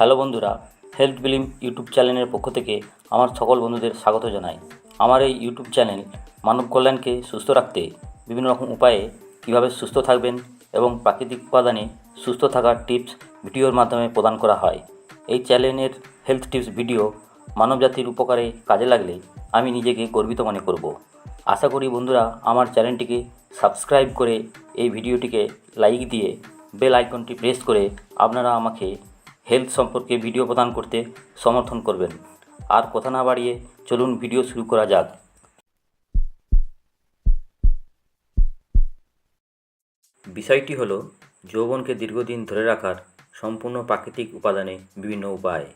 Hello বন্ধুরা health বিলিম YouTube চ্যানেলের পক্ষ থেকে আমার সকল বন্ধুদের স্বাগত জানাই। আমার এই ইউটিউব চ্যানেল মানব কল্যাণকে সুস্থ রাখতে বিভিন্ন রকম উপায়ে কীভাবে সুস্থ থাকবেন এবং প্রাকৃতিক উপাদানে সুস্থ থাকার টিপস ভিডিওর মাধ্যমে প্রদান করা হয়। এই চ্যানেলের হেলথ টিপস ভিডিও মানবজাতির উপকারে কাজে লাগলে আমি নিজেকে গর্বিত মনে করব। আশা করি বন্ধুরা, আমার চ্যানেলটিকে সাবস্ক্রাইব করে এই ভিডিওটিকে লাইক দিয়ে বেল আইকনটি প্রেস করে আপনারা আমাকে হেলথ সম্পর্কে ভিডিও প্রদান করতে সমর্থন করবেন। আর কথা না বাড়িয়ে চলুন ভিডিও শুরু করা যাক। বিষয়টি হলো, যৌবনকে দীর্ঘদিন ধরে রাখার সম্পূর্ণ প্রাকৃতিক উপাদানে বিভিন্ন উপায়।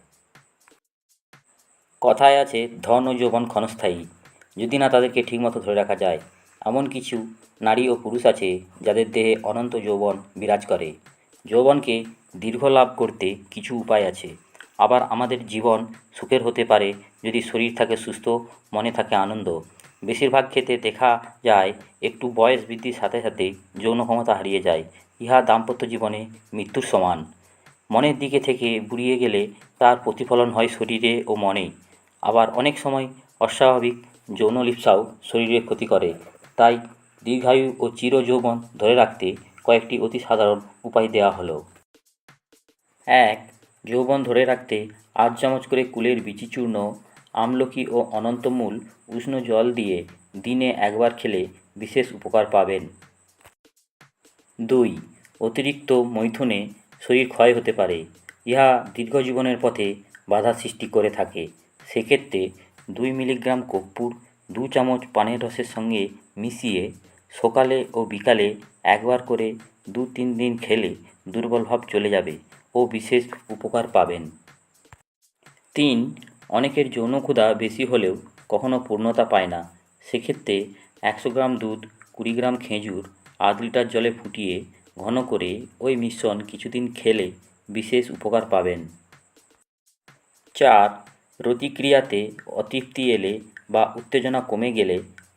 কথায় আছে, ধন ও যৌবন ক্ষণস্থায়ী। যদি না তাদেরকে ঠিকমতো ধরে রাখা যায়, এমন কিছু নারী ও পুরুষ আছে যাদের দেহে অনন্ত যৌবন বিরাজ করে। যৌবনকে দীর্ঘ লাভ করতে কিছু উপায় আছে। আবার আমাদের জীবন সুখের হতে পারে যদি শরীর থাকে সুস্থ, মনে থাকে আনন্দ। বেশিরভাগ ক্ষেত্রে দেখা যায় একটু বয়স বৃদ্ধির সাথে সাথে যৌন ক্ষমতা হারিয়ে যায়। ইহা দাম্পত্য জীবনে মৃত্যুর সমান। মনের দিকে থেকে বুড়িয়ে গেলে তার প্রতিফলন হয় শরীরে ও মনে। আবার অনেক সময় অস্বাভাবিক যৌন লিপ্সাও শরীরে ক্ষতি করে। তাই দীর্ঘায়ু ও চির যৌবন ধরে রাখতে কয়েকটি অতি সাধারণ উপায় দেওয়া হলো। এক, যৌবন ধরে রাখতে আট চামচ করে কুলের বিচি চূর্ণ, আমলকি ও অনন্তমূল উষ্ণ জল দিয়ে দিনে একবার খেলে বিশেষ উপকার পাবেন। দুই, অতিরিক্ত মৈথুনে শরীর ক্ষয় হতে পারে। ইহা দীর্ঘ জীবনের পথে বাধা সৃষ্টি করে থাকে। সেক্ষেত্রে দুই মিলিগ্রাম কর্পূর, দু চামচ পানের রসের সঙ্গে মিশিয়ে সকালে ও বিকালে একবার করে দু তিন দিন খেলে দুর্বল ভাব চলে যাবে ও বিশেষ উপকার পাবেন। তিন, অনেকের যৌন ক্ষুধা বেশি হলেও কখনো পূর্ণতা পায় না। সেক্ষেত্রে একশো গ্রাম দুধ, কুড়ি গ্রাম খেজুর, আধ লিটার জলে ফুটিয়ে ঘন করে ওই মিশ্রণ কিছুদিন খেলে বিশেষ উপকার পাবেন। চার, রতিক্রিয়াতে অতৃপ্তি এলে বা উত্তেজনা কমে গেলে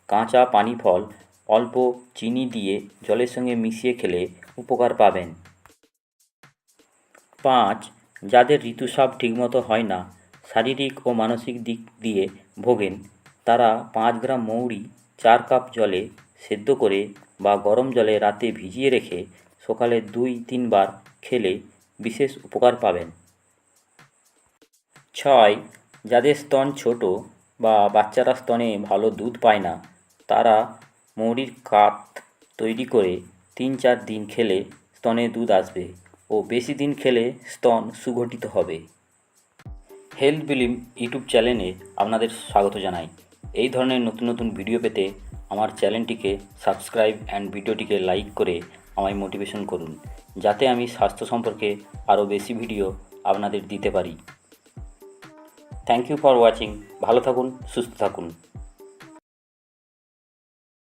কাঁচা পানি ফল অল্প চিনি দিয়ে জলের সঙ্গে মিশিয়ে খেলে উপকার পাবেন। পাঁচ, যাদের ঋতুস্রাব ঠিকমতো হয় না, শারীরিক ও মানসিক দিক দিয়ে ভোগেন। তারা পাঁচ গ্রাম মৌরি, চার কাপ জলে সেদ্ধ করে বা গরম জলে রাতে ভিজিয়ে রেখে সকালে দুই, তিনবার খেলে বিশেষ উপকার পাবেন। ছয়, যাদের স্তন ছোট বা বাচ্চারা স্তনে ভালো দুধ পায় না, তারা মৌরির কাত তৈরি করে তিন চার দিন খেলে স্তনে দুধ আসবে ও বেশি দিন খেলে স্তন সুগঠিত হবে। হেলথ বিলিম ইউটিউব চ্যানেলে আপনাদের স্বাগত জানাই। এই ধরনের নতুন নতুন ভিডিও পেতে আমার চ্যানেলটিকে সাবস্ক্রাইব অ্যান্ড ভিডিওটিকে লাইক করে আমায় মোটিভেশন করুন, যাতে আমি স্বাস্থ্য সম্পর্কে আরও বেশি ভিডিও আপনাদের দিতে পারি। থ্যাংক ইউ ফর ওয়াচিং ভালো থাকুন, সুস্থ থাকুন।